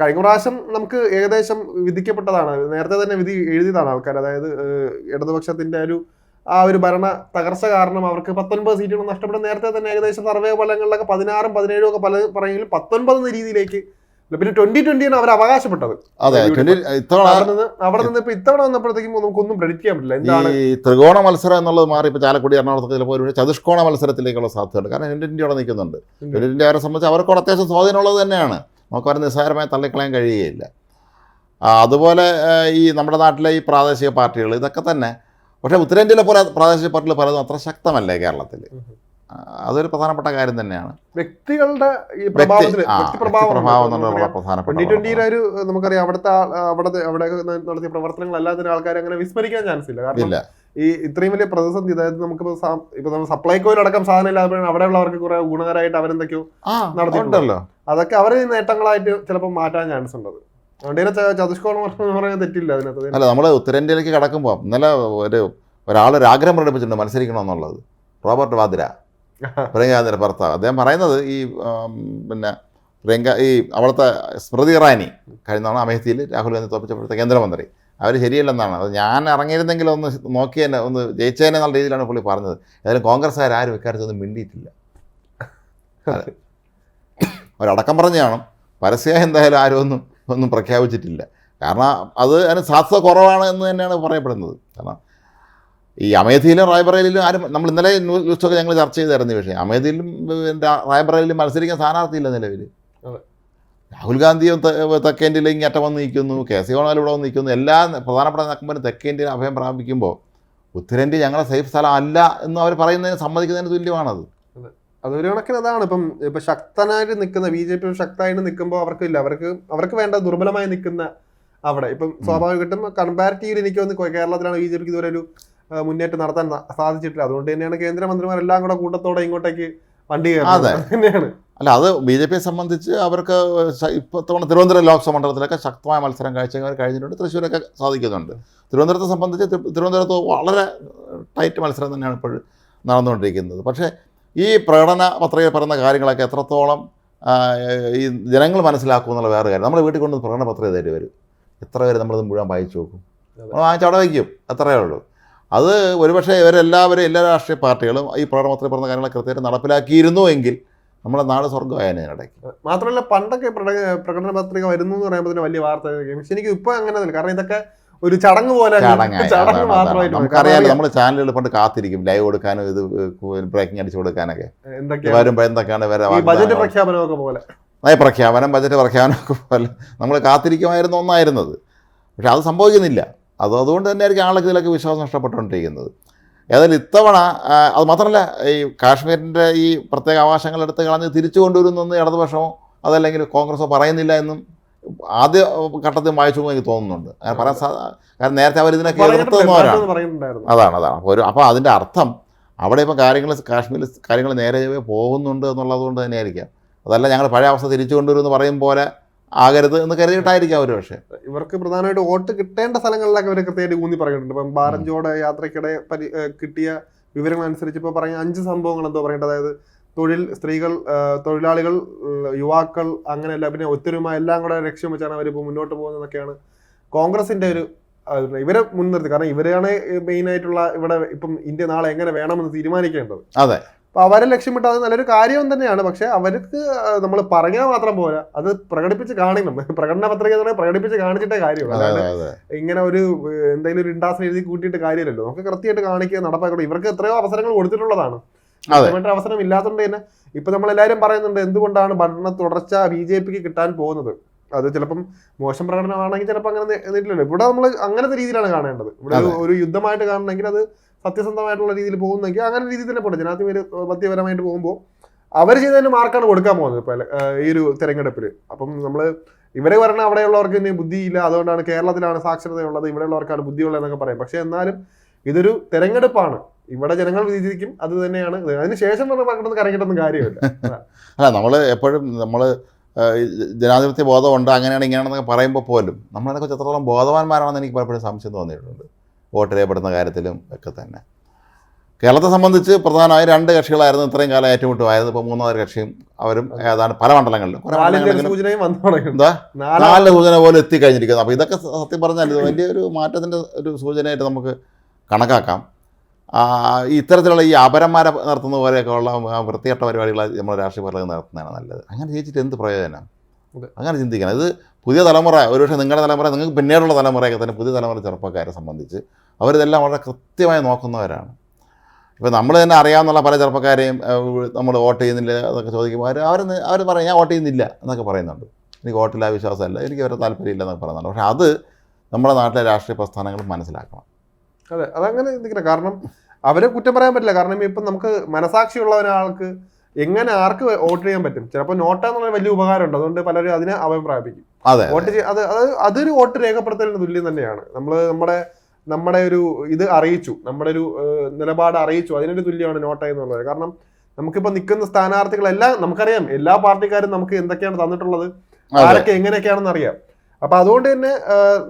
കഴിഞ്ഞ പ്രാവശ്യം നമുക്ക് ഏകദേശം വിധിക്കപ്പെട്ടതാണ്. നേരത്തെ തന്നെ വിധി എഴുതിയതാണ് ആൾക്കാർ. അതായത് ഇടതുപക്ഷത്തിന്റെ ഒരു ആ ഒരു ഭരണ തകർച്ച കാരണം അവർക്ക് പത്തൊൻപത് സീറ്റുകൾ നഷ്ടപ്പെടും. നേരത്തെ തന്നെ ഏകദേശം സർവേ ഫലങ്ങളിലൊക്കെ പതിനാറും പതിനേഴും ഒക്കെ പല പറയുമെങ്കിലും പത്തൊൻപത് എന്ന രീതിയിലേക്ക് പിന്നെ ട്വന്റി ട്വന്റിയാണ് അവർ അവകാശപ്പെട്ടത്. അതെ അവിടെ നിന്ന് ഇപ്പൊ ഇത്തവണ വന്നപ്പോഴത്തേക്കും നമുക്കൊന്നും പ്രെഡിക്റ്റ് ചെയ്യാൻ പറ്റില്ല. എന്താണ്? ഈ ത്രികോണ മത്സരം എന്നുള്ളത് മാറി ഇപ്പൊ ചാലക്കുടി എറണാകുളത്ത് ചിലപ്പോൾ ഒരു ചതുഷ്കോണ മത്സരത്തിലേക്കുള്ള സാധ്യതയുണ്ട്. കാരണം ഇന്ത്യൻ ഇന്ത്യ അവിടെ നിൽക്കുന്നുണ്ട്. ഇന്ത്യൻ ഇന്ത്യ അവരെ സംബന്ധിച്ച് അവർക്ക് അത്യാവശ്യം സ്വാധീനമുള്ളത് തന്നെയാണ്. നമുക്ക് അവരെ നിസ്സാരമായി തള്ളിക്കളയാൻ കഴിയുകയില്ല. അതുപോലെ ഈ നമ്മുടെ നാട്ടിലെ ഈ പ്രാദേശിക പാർട്ടികൾ ഇതൊക്കെ തന്നെ പക്ഷേ ഉത്തരേന്ത്യയിലെ പോലെ പ്രാദേശിക പാർട്ടികൾ പലതും അത്ര ശക്തമല്ലേ കേരളത്തിൽ? അതൊരു പ്രധാനപ്പെട്ട കാര്യം തന്നെയാണ്. വ്യക്തികളുടെ പ്രഭാവം. വളരെ പ്രധാനപ്പെട്ട ഒരു നമുക്കറിയാം അവിടുത്തെ അവിടെ അവിടെ നടത്തിയ പ്രവർത്തനങ്ങൾ അല്ലാതെ ആൾക്കാരെ അങ്ങനെ വിസ്മരിക്കാൻ ചാൻസ് ഇല്ല. കാരണം ഈ ഇത്രയും വലിയ പ്രതിസന്ധി അതായത് നമുക്ക് ഇപ്പൊ നമ്മൾ സപ്ലൈകോയിലടക്കം സാധനം ഇല്ലാതെ അവിടെയുള്ളവർക്ക് കുറെ ഗുണകരമായിട്ട് അവരെന്തൊക്കെയോ നടത്തിയിട്ടുണ്ടല്ലോ അതൊക്കെ അവരെ നേട്ടങ്ങളായിട്ട് ചിലപ്പോൾ മാറ്റാൻ ചാൻസ് ഉണ്ട് ചതുഷ്കോണം എന്ന് തെറ്റില്ല അതിനകത്ത്. അല്ല നമ്മൾ ഉത്തരേന്ത്യയിലേക്ക് കടക്കുമ്പോൾ ഇന്നലെ ഒരു ഒരാൾ ഒരു ആഗ്രഹം പ്രകടിപ്പിച്ചിട്ടുണ്ട് മത്സരിക്കണമെന്നുള്ളത്. റോബർട്ട് വാദ്ര. പ്രിയങ്കാന്തിന്റെ ഭർത്താവ്. അദ്ദേഹം പറയുന്നത് ഈ പിന്നെ പ്രിയങ്ക ഈ അവിടുത്തെ സ്മൃതി ഇറാനി കഴിഞ്ഞ തവണ അമേഠിയിൽ രാഹുൽ ഗാന്ധി തോപ്പിച്ചപ്പോഴത്തെ കേന്ദ്രമന്ത്രി. അവർ ശരിയല്ലെന്നാണ്. അത് ഞാൻ ഇറങ്ങിയിരുന്നെങ്കിൽ ഒന്ന് നോക്കിയേനെ ഒന്ന് ജയിച്ചേനെ എന്നുള്ള രീതിയിലാണ് പുള്ളി പറഞ്ഞത്. ഏതായാലും കോൺഗ്രസ്സുകാർ ആരും ഇക്കാര്യത്തൊന്നും മിണ്ടിയിട്ടില്ല. അവരടക്കം പറഞ്ഞു കാണും. പരസ്യമായി എന്തായാലും ആരും ഒന്നും ഒന്നും പ്രഖ്യാപിച്ചിട്ടില്ല. കാരണം അത് അതിന് സാധ്യത കുറവാണ് എന്ന് തന്നെയാണ് പറയപ്പെടുന്നത്. കാരണം ഈ അമേധിയിലും റായ്ബറയിലും ആരും നമ്മൾ ഇന്നലെ ന്യൂസൊക്കെ ഞങ്ങൾ ചർച്ച ചെയ്തായിരുന്നു വിഷയം. അമേധിയിലും പിന്നെ റായ്ബറയിലും മത്സരിക്കാൻ സ്ഥാനാർത്ഥിയില്ല നിലവിൽ. രാഹുൽ ഗാന്ധിയും തെക്കേ തെക്കേന്ത്യയിൽ ഇങ്ങേറ്റം വന്ന് നിൽക്കുന്നു കെ സി വേണാലും ഇവിടെ വന്ന് നിൽക്കുന്നു. എല്ലാ പ്രധാനപ്പെട്ട നക്കുമ്പോൾ തെക്കേ ഇന്ത്യയിൽ അഭയം പ്രാപിക്കുമ്പോൾ ഉത്തരേന്ത്യ ഞങ്ങളുടെ സേഫ് സ്ഥലം അല്ല എന്ന് അവർ പറയുന്നതിന് സമ്മതിക്കുന്നതിന് തുല്യമാണത്. അതൊരു കണക്കിന് അതാണ് ഇപ്പം ഇപ്പൊ ശക്തനായിട്ട് നിൽക്കുന്ന ബി ജെ പി ശക്തമായിട്ട് നിൽക്കുമ്പോൾ അവർക്ക് ഇല്ല അവർക്ക് അവർക്ക് വേണ്ട ദുർബലമായി നിൽക്കുന്ന അവിടെ. ഇപ്പം സ്വാഭാവികമായിട്ടും കമ്പാരിറ്റീവ്ലി എനിക്ക് വന്ന് കേരളത്തിലാണ് ബി ജെ പിക്ക് ഇതുവരെ ഒരു മുന്നേറ്റം നടത്താൻ സാധിച്ചിട്ടില്ല. അതുകൊണ്ട് തന്നെയാണ് കേന്ദ്രമന്ത്രിമാരെല്ലാം കൂടെ കൂട്ടത്തോടെ ഇങ്ങോട്ടേക്ക് വണ്ടി. അതെ. തന്നെയാണ്. അല്ല അത് ബി ജെ പിയെ സംബന്ധിച്ച് അവർക്ക് ശ- ഇപ്പോൾ തവണ തിരുവനന്തപുരം ലോക്സഭ മണ്ഡലത്തിലൊക്കെ ശക്തമായ മത്സരം കാഴ്ച കഴിഞ്ഞിട്ടുണ്ട്. തൃശ്ശൂരൊക്കെ സാധിക്കുന്നുണ്ട്. തിരുവനന്തപുരത്തെ സംബന്ധിച്ച് തിരുവനന്തപുരത്ത് വളരെ ടൈറ്റ് മത്സരം തന്നെയാണ് ഇപ്പോൾ നടന്നുകൊണ്ടിരിക്കുന്നത്. പക്ഷേ ഈ പ്രകടന പത്രികയിൽ പറയുന്ന കാര്യങ്ങളൊക്കെ എത്രത്തോളം ഈ ജനങ്ങൾ മനസ്സിലാക്കും എന്നുള്ള വേറെ കാര്യം. നമ്മൾ വീട്ടിൽ കൊണ്ട് പ്രകടന പത്രിക തരും വരും. എത്ര പേര് നമ്മളിത് മുഴുവൻ വായിച്ചു നോക്കും. വാങ്ങിച്ച് അവിടെ വയ്ക്കും. അത്രയേ ഉള്ളൂ. അത് ഒരുപക്ഷെ ഇവരെല്ലാവരും എല്ലാ രാഷ്ട്രീയ പാർട്ടികളും ഈ പ്രകടന പത്രിക പറഞ്ഞ കാര്യങ്ങൾ കൃത്യമായിട്ട് നടപ്പിലാക്കിയിരുന്നു എങ്കിൽ നമ്മുടെ നാട് സ്വർഗമായതിനെ ഇടയ്ക്ക് മാത്രമല്ല പണ്ടൊക്കെ പ്രക- പ്രകടന പത്രിക വരുന്നു എന്ന് പറയുമ്പോൾ വലിയ വാർത്ത എനിക്ക് ഇപ്പോൾ അങ്ങനെ കാരണം ഇതൊക്കെ ഒരു ചടങ്ങ് പോലെ ചടങ്ങ്. മാത്രമായിട്ട് മതി. നമുക്കറിയാലോ നമ്മൾ ചാനലുകൾ പണ്ട് കാത്തിരിക്കും ലൈവ് കൊടുക്കാനും ഇത് ബ്രേക്കിംഗ് അടിച്ചു കൊടുക്കാനൊക്കെ. വരുമ്പോ വരുമ്പോൾ എന്തൊക്കെയാണ് വരെ ഈ ബജറ്റ് പ്രഖ്യാപനമൊക്കെ പോലെ. നയപ്രഖ്യാപനം ബജറ്റ് പ്രഖ്യാപനമൊക്കെ പോലെ. നമ്മൾ കാത്തിരിക്കുമായിരുന്ന ഒന്നായിരുന്നത്. പക്ഷെ അത് സംഭവിക്കുന്നില്ല. അത് അതുകൊണ്ട് തന്നെ ആയിരിക്കും ആൾക്ക് ഇതിലൊക്കെ വിശ്വാസം നഷ്ടപ്പെട്ടുകൊണ്ടിരിക്കുന്നത്. ഏതായാലും ഇത്തവണ അത് മാത്രമല്ല ഈ കാശ്മീരിന്റെ ഈ പ്രത്യേക അവകാശങ്ങൾ എടുത്ത് കളഞ്ഞ് തിരിച്ചു കൊണ്ടുവരുന്നെന്ന് ഇടതുപക്ഷമോ അതല്ലെങ്കിൽ കോൺഗ്രസോ പറയുന്നില്ല എന്നും ആദ്യ ഘട്ടത്തിൽ വായിച്ചു എനിക്ക് തോന്നുന്നുണ്ട്. അങ്ങനെ പറയാൻ കാരണം നേരത്തെ അവർ ഇതിനൊക്കെ എതിർത്തുന്നവരാണ് അതാണ് അതാണ്. അപ്പോൾ ഒരു അപ്പോൾ അതിന്റെ അർത്ഥം അവിടെ ഇപ്പോൾ കാര്യങ്ങൾ കാശ്മീരിൽ കാര്യങ്ങൾ നേരെ പോകുന്നുണ്ട് എന്നുള്ളത് കൊണ്ട് തന്നെയായിരിക്കാം. അതല്ല ഞങ്ങൾ പഴയ അവസ്ഥ തിരിച്ചു കൊണ്ടുവരുമെന്ന് പറയും പോലെ ആകരുത് എന്ന് കരുതിയിട്ടായിരിക്കാം അവർ പക്ഷേ. ഇവർക്ക് പ്രധാനമായിട്ട് വോട്ട് കിട്ടേണ്ട സ്ഥലങ്ങളിലൊക്കെ അവർ കൃത്യമായിട്ട് ഊന്നി പറയുന്നുണ്ട്. ഇപ്പം ഭാരത് ജോഡോ യാത്രയ്ക്കിടെ പരി കിട്ടിയ വിവരങ്ങൾ അനുസരിച്ച് ഇപ്പോൾ പറഞ്ഞ അഞ്ച് സംഭവങ്ങൾ എന്തോ പറയേണ്ടത് അതായത് തൊഴിൽ സ്ത്രീകൾ തൊഴിലാളികൾ യുവാക്കൾ അങ്ങനെയല്ല പിന്നെ ഒത്തൊരുമ എല്ലാം കൂടെ ലക്ഷ്യം വെച്ചാണ് അവർ ഇപ്പോൾ മുന്നോട്ട് പോകുന്നതെന്നൊക്കെയാണ് കോൺഗ്രസിന്റെ ഒരു ഇവരെ മുൻനിർത്തി കാരണം ഇവരെയാണ് മെയിൻ ആയിട്ടുള്ള ഇവിടെ ഇപ്പം ഇന്ത്യ നാളെ എങ്ങനെ വേണമെന്ന് തീരുമാനിക്കേണ്ടത്. അതെ. അപ്പൊ അവരെ ലക്ഷ്യമിട്ട് അത് നല്ലൊരു കാര്യം തന്നെയാണ്. പക്ഷെ അവർക്ക് നമ്മൾ പറഞ്ഞാൽ മാത്രം പോരാ. അത് പ്രകടിപ്പിച്ച് കാണിക്കണം. പ്രകടന പത്രിക പ്രകടിപ്പിച്ച് കാണിച്ചിട്ടേ കാര്യമുള്ളൂ. ഇങ്ങനെ ഒരു എന്തെങ്കിലും ഒരു ഇൻഡാസിന് എഴുതി കൂട്ടിയിട്ട് കാര്യമില്ലല്ലോ. നമുക്ക് കൃത്യമായിട്ട് കാണിക്കുക നടപ്പാക്കണം ഇവർക്ക് എത്രയോ അവസരങ്ങൾ കൊടുത്തിട്ടുള്ളതാണ്. കൃത്യമായിട്ട് അവസരം ഇല്ലാത്തതുകൊണ്ട് തന്നെ ഇപ്പൊ നമ്മൾ എല്ലാവരും പറയുന്നുണ്ട് എന്തുകൊണ്ടാണ് ഭരണ തുടർച്ച ബി ജെ പിക്ക് കിട്ടാൻ പോകുന്നത്? അത് ചിലപ്പം മോശം പ്രകടനമാണെങ്കിൽ ചിലപ്പോൾ അങ്ങനെ നേരിട്ടില്ലല്ലോ ഇവിടെ നമ്മൾ അങ്ങനത്തെ രീതിയിലാണ് കാണേണ്ടത്. ഇവിടെ ഒരു- ഒരു യുദ്ധമായിട്ട് കാണണമെങ്കിൽ അത് സത്യസന്ധമായിട്ടുള്ള രീതിയിൽ പോകുന്നെങ്കിൽ അങ്ങനെ രീതിയിൽ തന്നെ പോകണം ജനാധിപത്യ മധ്യപരമായിട്ട് പോകുമ്പോൾ അവർ ചെയ്തതിന് മാർക്കാണ് കൊടുക്കാൻ പോകുന്നത് ഇപ്പൊ ഈ ഒരു തെരഞ്ഞെടുപ്പിൽ അപ്പം നമ്മൾ ഇവരെ പറഞ്ഞ അവിടെയുള്ളവർക്ക് ഇനി ബുദ്ധിയില്ല. അതുകൊണ്ടാണ് കേരളത്തിലാണ് സാക്ഷരതയുള്ളത്. ഇവിടെയുള്ളവർക്കാണ് ബുദ്ധിയുള്ളത് എന്നൊക്കെ പറയും. പക്ഷെ എന്നാലും ഇതൊരു തെരഞ്ഞെടുപ്പാണ്. ഇവിടെ ജനങ്ങൾ വിധിക്കും അത് തന്നെയാണ്. അതിന് ശേഷം പറഞ്ഞ കറങ്ങിയിട്ടൊന്നും കാര്യമില്ല. അല്ല നമ്മൾ എപ്പോഴും നമ്മൾ ജനാധിപത്യ ബോധമുണ്ട് അങ്ങനെയാണ് ഇങ്ങനെയാണെന്നൊക്കെ പറയുമ്പോൾ പോലും നമ്മളതിനെക്കുറിച്ച് എത്രത്തോളം ബോധവാന്മാരാണെന്ന് എനിക്ക് പലപ്പോഴും സംശയം തോന്നിയിട്ടുണ്ട്. വോട്ട് രേഖപ്പെടുന്ന കാര്യത്തിലും ഒക്കെ തന്നെ. കേരളത്തെ സംബന്ധിച്ച് പ്രധാനമായും രണ്ട് കക്ഷികളായിരുന്നു ഇത്രയും കാലം ഏറ്റുമുട്ടുമായിരുന്നു ഇപ്പോൾ മൂന്നാമത്തെ കക്ഷിയും അവരും ഏതാണ്ട് പല മണ്ഡലങ്ങളിലും. നാല് സൂചന പോലും എത്തിക്കഴിഞ്ഞിരിക്കുന്നു. അപ്പോൾ ഇതൊക്കെ സത്യം പറഞ്ഞാൽ ഇത് വലിയൊരു മാറ്റത്തിന്റെ ഒരു സൂചനയായിട്ട് നമുക്ക് കണക്കാക്കാം. ഇത്തരത്തിലുള്ള ഈ അപരന്മാരെ നടത്തുന്ന പോലെയൊക്കെ ഉള്ള വൃത്തികെട്ട പരിപാടികൾ നമ്മൾ രാഷ്ട്രീയ പാർട്ടികൾ നടത്തുന്നതാണ് നല്ലത്. അങ്ങനെ ചോദിച്ചിട്ട് എന്ത് പ്രയോജനം? അങ്ങനെ ചിന്തിക്കണം. ഇത് പുതിയ തലമുറ ഒരുപക്ഷെ നിങ്ങളുടെ തലമുറ നിങ്ങൾക്ക് പിന്നീടുള്ള തലമുറയൊക്കെ തന്നെ പുതിയ തലമുറ ചെറുപ്പക്കാരെ സംബന്ധിച്ച് അവരിതെല്ലാം വളരെ കൃത്യമായി നോക്കുന്നവരാണ്. ഇപ്പോൾ നമ്മൾ തന്നെ അറിയാവുന്ന പല ചെറുപ്പക്കാരെയും നമ്മൾ വോട്ട് ചെയ്യുന്നില്ല എന്നൊക്കെ ചോദിക്കുമ്പോൾ അവർ അവർ അവർ പറയും ഞാൻ വോട്ട് ചെയ്യുന്നില്ല എന്നൊക്കെ പറയുന്നുണ്ട്. എനിക്ക് വോട്ടില്ല വിശ്വാസമല്ല എനിക്ക് അവരെ താല്പര്യമില്ല എന്നൊക്കെ പറയുന്നുണ്ട്. പക്ഷേ അത് നമ്മുടെ നാട്ടിലെ രാഷ്ട്രീയ പ്രസ്ഥാനങ്ങൾ മനസ്സിലാക്കണം. അതെ അതങ്ങനെ എന്തെങ്കിലും കാരണം അവരെ കുറ്റം പറയാൻ പറ്റില്ല. കാരണം ഇപ്പം നമുക്ക് മനസാക്ഷി മനസാക്ഷിയുള്ള ഒരാൾക്ക് എങ്ങനെ ആർക്ക് വോട്ട് ചെയ്യാൻ പറ്റും? ചിലപ്പോൾ നോട്ട എന്നുള്ള വലിയ ഉപകാരമുണ്ട് അതുകൊണ്ട് പലരും അതിനെ അഭിപ്രായപ്പിക്കും. വോട്ട് അത്. അത് അതൊരു വോട്ട് രേഖപ്പെടുത്തലിന് തുല്യം തന്നെയാണ്. നമ്മൾ നമ്മുടെ നമ്മുടെ ഒരു ഇത് അറിയിച്ചു. നമ്മുടെ ഒരു നിലപാട് അറിയിച്ചു. അതിനൊരു തുല്യമാണ് നോട്ട എന്നുള്ളത്. കാരണം നമുക്കിപ്പോൾ നിൽക്കുന്ന സ്ഥാനാർത്ഥികളെല്ലാം നമുക്കറിയാം എല്ലാ പാർട്ടിക്കാരും നമുക്ക് എന്തൊക്കെയാണ് തന്നിട്ടുള്ളത്? ആരൊക്കെ എങ്ങനെയൊക്കെയാണെന്ന് അറിയാം. അപ്പൊ അതുകൊണ്ട് തന്നെ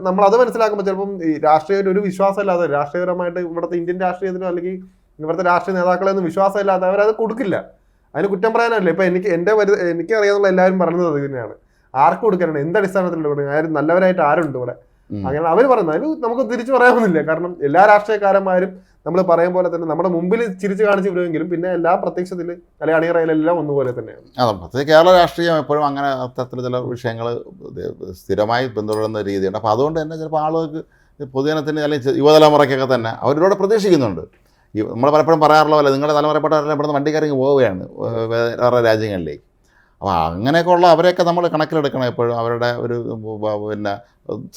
നമ്മൾ അത് മനസ്സിലാക്കുമ്പോൾ ചിലപ്പം ഈ രാഷ്ട്രീയ ഒരു വിശ്വാസമില്ലാതെ രാഷ്ട്രീയപരമായിട്ട് ഇവിടുത്തെ ഇന്ത്യൻ രാഷ്ട്രീയത്തിനോ അല്ലെങ്കിൽ ഇവിടുത്തെ രാഷ്ട്രീയ നേതാക്കളെ ഒന്നും വിശ്വാസമില്ലാതെ അവരത് കൊടുക്കില്ല. അതിന് കുറ്റം പറയാനല്ല. ഇപ്പൊ എനിക്ക് എന്റെ വരു എനിക്ക് അറിയാവുന്ന എല്ലാവരും പറയുന്നത് അത് തന്നെയാണ് ആർക്ക് കൊടുക്കാനാണ്? എന്ത് അടിസ്ഥാനത്തിലുള്ള കൊടുക്കുക ആരും നല്ലവരായിട്ട് ആരുണ്ട് ഇവിടെ? അങ്ങനെ അവർ പറയുന്നത്. അതിന് നമുക്ക് തിരിച്ചു പറയാവുന്നില്ല കാരണം എല്ലാ രാഷ്ട്രീയക്കാരന്മാരും നമ്മൾ പറയും പോലെ തന്നെ നമ്മുടെ മുമ്പിൽ ചിരിച്ചു കാണിച്ചു വരുമെങ്കിലും പിന്നെ എല്ലാ പ്രത്യക്ഷത്തിൽ അല്ലെങ്കിൽ അണിയറയിലെല്ലാം ഒന്നുപോലെ തന്നെയാണ്. അതെ പ്രത്യേകിച്ച് കേരള രാഷ്ട്രീയം എപ്പോഴും അങ്ങനെ അത്തരത്തിൽ ചില വിഷയങ്ങൾ സ്ഥിരമായി പിന്തുടരുന്ന രീതിയുണ്ട്. അപ്പോൾ അതുകൊണ്ട് തന്നെ ചിലപ്പോൾ ആളുകൾക്ക് പൊതുജനത്തിന് അല്ലെങ്കിൽ യുവതലമുറയ്ക്കൊക്കെ തന്നെ അവരോട് പ്രതീക്ഷിക്കുന്നുണ്ട്. നമ്മൾ പലപ്പോഴും പറയാറുള്ള പോലെ നിങ്ങളുടെ തലമുറപ്പെട്ടവരെല്ലാം ഇവിടുന്ന് വണ്ടിക്കാരെങ്കിൽ പോവുകയാണ് വേറെ രാജ്യങ്ങളിലേക്ക്. അപ്പോൾ അങ്ങനെയൊക്കെ ഉള്ള അവരെയൊക്കെ നമ്മൾ കണക്കിലെടുക്കണം എപ്പോഴും. അവരുടെ ഒരു പിന്നെ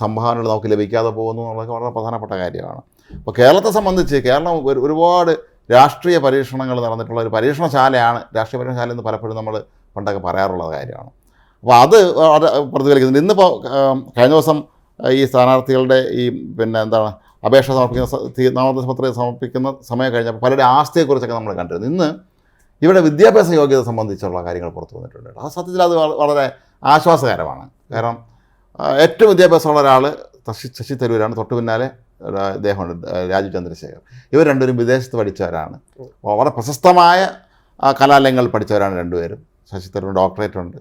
സംഭാവനകൾ നമുക്ക് ലഭിക്കാതെ പോകുന്നു എന്നുള്ളതൊക്കെ വളരെ പ്രധാനപ്പെട്ട കാര്യമാണ്. അപ്പോൾ കേരളത്തെ സംബന്ധിച്ച് കേരളം ഒരു ഒരുപാട് രാഷ്ട്രീയ പരീക്ഷണങ്ങൾ നടന്നിട്ടുള്ള ഒരു പരീക്ഷണശാലയാണ്. രാഷ്ട്രീയ പരീക്ഷണശാല എന്ന് പലപ്പോഴും നമ്മൾ പണ്ടൊക്കെ പറയാറുള്ള കാര്യമാണ്. അപ്പോൾ അത് പ്രതിഫലിക്കുന്നുണ്ട്. ഇന്നിപ്പോൾ കഴിഞ്ഞ ദിവസം ഈ സ്ഥാനാർത്ഥികളുടെ ഈ പിന്നെ എന്താണ് അപേക്ഷ സമർപ്പിക്കുന്ന നാമനിർദ്ദേശ പത്രിക സമർപ്പിക്കുന്ന സമയം കഴിഞ്ഞപ്പോൾ പലരുടെ ആസ്തിയെക്കുറിച്ചൊക്കെ നമ്മൾ കണ്ടിരുന്നു. ഇന്ന് ഇവിടെ വിദ്യാഭ്യാസ യോഗ്യത സംബന്ധിച്ചുള്ള കാര്യങ്ങൾ പുറത്തു വന്നിട്ടുണ്ട് ആ സത്യത്തിൽ അത് വളരെ ആശ്വാസകരമാണ്. കാരണം ഏറ്റവും വിദ്യാഭ്യാസമുള്ള ഒരാൾ ശശി ശശി തരൂരാണ്. തൊട്ടു പിന്നാലെ ഇദ്ദേഹമുണ്ട് രാജു രാജീവ് ചന്ദ്രശേഖർ. ഇവർ രണ്ടുപേരും വിദേശത്ത് പഠിച്ചവരാണ്. വളരെ പ്രശസ്തമായ കലാലയങ്ങളിൽ പഠിച്ചവരാണ് രണ്ടുപേരും. ശശി തരൂർ ഡോക്ടറേറ്റ് ഉണ്ട്.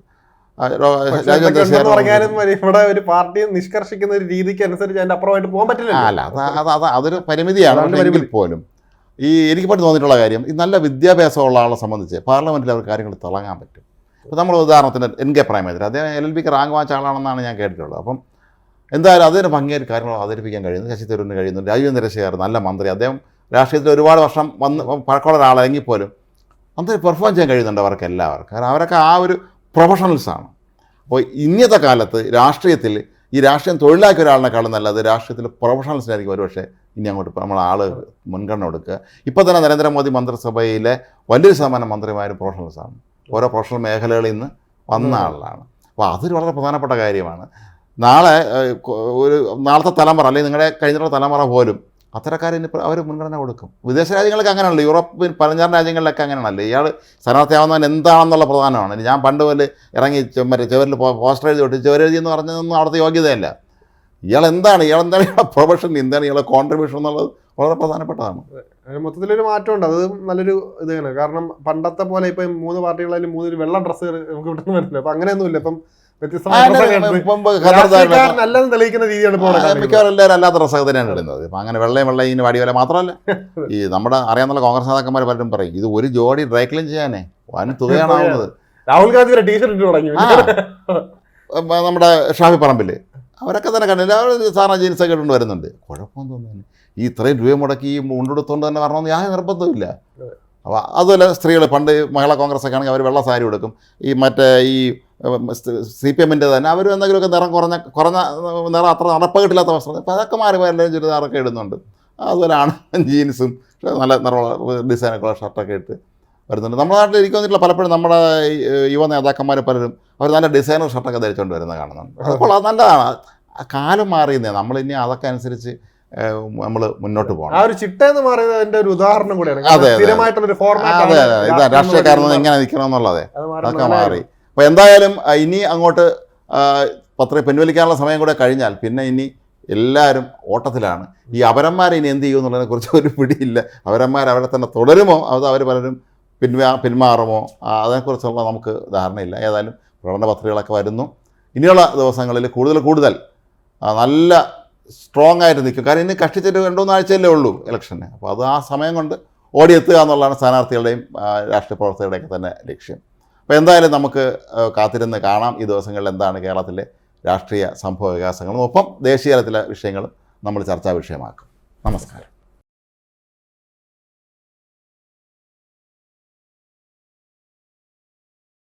ഇവിടെ ഒരു പാർട്ടി നിഷ്കർഷിക്കുന്ന ഒരു രീതിക്ക് അനുസരിച്ച് അതിന്റെ അപ്പുറമായിട്ട് പോകാൻ പറ്റില്ല അല്ല അത് അത് അത് അതൊരു പരിമിതിയാണ്. എങ്കിൽ പോലും. ഈ എനിക്ക് പറ്റി തോന്നിയിട്ടുള്ള കാര്യം ഈ നല്ല വിദ്യാഭ്യാസമുള്ള ആളെ സംബന്ധിച്ച് പാർലമെന്റിൽ അവർ കാര്യങ്ങൾ തിളങ്ങാൻ പറ്റും. അപ്പോൾ നമ്മൾ ഉദാഹരണത്തിന് എൻ കെ പ്രേമേന്ദ്രൻ അദ്ദേഹം എൽ എൽ ബിക്ക് റാങ്ക് വാങ്ങിച്ച ആളാണെന്നാണ് ഞാൻ കേട്ടിട്ടുള്ളത്. അപ്പം എന്തായാലും അതിന് ഭംഗിയായിട്ട് കാര്യങ്ങൾ അവതരിപ്പിക്കാൻ കഴിയുന്നു. ശശി തരൂരിന് കഴിയുന്നു രാജീവ് നല്ല മന്ത്രി. അദ്ദേഹം രാഷ്ട്രീയത്തിൽ ഒരുപാട് വർഷം വന്ന് പഴക്കമുള്ള ഒരാളെങ്കിൽ പോലും നന്നായി പെർഫോം ചെയ്യാൻ കഴിയുന്നുണ്ട് അവർക്ക് എല്ലാവർക്കും. കാരണം അവരൊക്കെ ആ ഒരു പ്രൊഫഷണൽസാണ് അപ്പോൾ ഇന്നത്തെ കാലത്ത് രാഷ്ട്രീയത്തിൽ ഈ രാഷ്ട്രീയം തൊഴിലാക്കിയ ഒരാളിനെക്കാളും നല്ലത് രാഷ്ട്രീയത്തിൽ പ്രൊഫഷണൽസിനായിരിക്കും ഒരുപക്ഷെ ഇനി അങ്ങോട്ട് നമ്മൾ ആൾ മുൻഗണന കൊടുക്കുക. ഇപ്പോൾ തന്നെ നരേന്ദ്രമോദി മന്ത്രിസഭയിലെ വലിയൊരു ശതമാനം മന്ത്രിമാരും പ്രൊഫഷണൽസാണ് ഓരോ പ്രൊഫഷണൽ മേഖലകളിൽ നിന്ന് വന്ന. ആളാണ്. അപ്പോൾ അതൊരു വളരെ പ്രധാനപ്പെട്ട കാര്യമാണ്. നാളെ ഒരു നാളത്തെ തലമുറ അല്ലെങ്കിൽ നിങ്ങളുടെ കഴിഞ്ഞിട്ടുള്ള തലമുറ പോലും അത്തരക്കാരിന് അവർ മുൻഗണന കൊടുക്കും. വിദേശ രാജ്യങ്ങളൊക്കെ അങ്ങനെയാണല്ലോ. യൂറോപ്പ് പതിനഞ്ചാറ് രാജ്യങ്ങളിലൊക്കെ അങ്ങനെയാണല്ലോ. ഇയാൾ സ്ഥാനാർത്ഥിയാവുന്നവൻ എന്താണെന്നുള്ള പ്രധാനമാണ്. ഞാൻ പണ്ട് പോലെ ഇറങ്ങി മറ്റേ ചുവരിൽ പോസ്റ്റർ എഴുതി വിട്ട് ചുവരെഴുതി എന്ന് പറഞ്ഞതൊന്നും അവിടുത്തെ യോഗ്യതയല്ല. ഇയാൾ എന്താണ് ഇയാൾ എന്താണ് ഇയാളെ പ്രൊഫഷൻ എന്താണ് ഇയാളെ കോൺട്രിബ്യൂഷൻ എന്നുള്ളത് വളരെ പ്രധാനപ്പെട്ടതാണ്. അതിന് മൊത്തത്തിലൊരു മാറ്റമുണ്ട്. അത് നല്ലൊരു ഇത് തന്നെ. കാരണം പണ്ടത്തെ പോലെ ഇപ്പം മൂന്ന് പാർട്ടികളായാലും മൂന്ന് വെള്ള ഡ്രസ്സ് നമുക്ക് കിട്ടുന്ന വരുന്നില്ല അപ്പം അങ്ങനെയൊന്നുമില്ല. ഇപ്പം തെളിയിക്കുന്ന രീതിയാണ് മിക്കവാറും എല്ലാവരും അല്ലാത്ത ഡ്രസ്സൊക്കെ തന്നെയാണ് ഇടുന്നത്. ഇപ്പം അങ്ങനെ വെള്ളയും വെള്ളയും ഇനി വടി വില മാത്രമല്ല. ഈ നമ്മുടെ അറിയാവുന്ന കോൺഗ്രസ് നേതാക്കന്മാർ പലരും പറയും ഇത് ഒരു ജോഡി ഡ്രൈ ക്ലീൻ ചെയ്യാനേ. വൻ തുകയാണ് ആവുന്നത്. രാഹുൽ ഗാന്ധി ടീഷർട്ട് തുടങ്ങി. നമ്മുടെ ഷാഫി പറമ്പിൽ അവരൊക്കെ തന്നെ കണ്ടില്ല അവർ സാധാരണ ജീൻസൊക്കെ ഇട്ടുകൊണ്ട് വരുന്നുണ്ട്. കുഴപ്പമൊന്നും തോന്നുന്നു ഈ ഇത്രയും രൂപ മുടക്കി ഈ മുണ്ടെടുത്തുകൊണ്ട് തന്നെ വരണമെന്ന് ഞാൻ നിർബന്ധമില്ല അപ്പോൾ അതുപോലെ സ്ത്രീകൾ പണ്ട് മഹിളാ കോൺഗ്രസ് ഒക്കെ ആണെങ്കിൽ അവർ വെള്ള സാരി കൊടുക്കും ഈ മറ്റേ ഈ സി പി എമ്മിന്റെ തന്നെ അവർ എന്തെങ്കിലുമൊക്കെ നിറം കുറഞ്ഞ കുറഞ്ഞ നിറം അത്ര നടപ്പ് കിട്ടില്ലാത്ത വസ്ത്രം. അപ്പോൾ അതൊക്കെ മാറി മാറി ചുരിദാറൊക്കെ ഇടുന്നുണ്ട്. അതുപോലെ ആണ് ജീൻസും നല്ല നിറമുള്ള ഡിസൈനൊക്കെ ഉള്ള ഷർട്ടൊക്കെ ഇട്ട് വരുന്നുണ്ട്. നമ്മുടെ നാട്ടിൽ എനിക്ക് പലപ്പോഴും നമ്മുടെ യുവ നേതാക്കന്മാർ പലരും അവർ നല്ല ഡിസൈനർ ഷർട്ടൊക്കെ ധരിച്ചുകൊണ്ട് വരുന്നത് കാണുന്നുണ്ട്. അപ്പോൾ അത് നല്ലതാണ്. കാലം മാറിയെന്നേ നമ്മളിനി അതൊക്കെ അനുസരിച്ച് നമ്മൾ മുന്നോട്ട് പോകണം. ആ ഒരു ചിട്ടെന്ന് പറയുന്നത് അതിന്റെ ഒരു ഉദാഹരണം കൂടിയാണ്. അതെ, അതെ. അതെ രാഷ്ട്രീയക്കാരൻ എങ്ങനെ നിൽക്കണം എന്നുള്ളതേ. അതൊക്കെ മാറി. അപ്പോൾ എന്തായാലും ഇനി അങ്ങോട്ട് പത്ര പിൻവലിക്കാനുള്ള സമയം കൂടെ കഴിഞ്ഞാൽ പിന്നെ ഇനി എല്ലാവരും ഓട്ടത്തിലാണ്. ഈ അപരന്മാരെ ഇനി എന്ത് ചെയ്യും എന്നുള്ളതിനെ കുറിച്ച് ഒരു പിടിയില്ല. അപരന്മാർ അവരെ തന്നെ തുടരുമോ? അത് അവർ പലരും പിൻവാ പിന്മാറുമോ? അതിനെക്കുറിച്ചുള്ള നമുക്ക് ധാരണയില്ല. ഏതായാലും പ്രകടന പത്രികകളൊക്കെ വരുന്നു. ഇനിയുള്ള ദിവസങ്ങളിൽ കൂടുതൽ കൂടുതൽ നല്ല സ്ട്രോങ് ആയിട്ട് നിൽക്കും. കാരണം ഇനി കഷ്ടിച്ചിട്ട് രണ്ടു മൂന്നാഴ്ചയല്ലേ ഉള്ളൂ ഇലക്ഷന് അപ്പോൾ അത് ആ സമയം കൊണ്ട് ഓടിയെത്തുക എന്നുള്ളതാണ് സ്ഥാനാർത്ഥികളുടെയും രാഷ്ട്രീയ പ്രവർത്തകരുടെയൊക്കെ തന്നെ ലക്ഷ്യം. അപ്പോൾ എന്തായാലും നമുക്ക് കാത്തിരുന്ന് കാണാം ഈ ദിവസങ്ങളിൽ എന്താണ് കേരളത്തിലെ രാഷ്ട്രീയ സംഭവ വികാസങ്ങളും. ഒപ്പം ദേശീയതലത്തിലെ വിഷയങ്ങളും നമ്മൾ ചർച്ചാ വിഷയമാക്കും. നമസ്കാരം.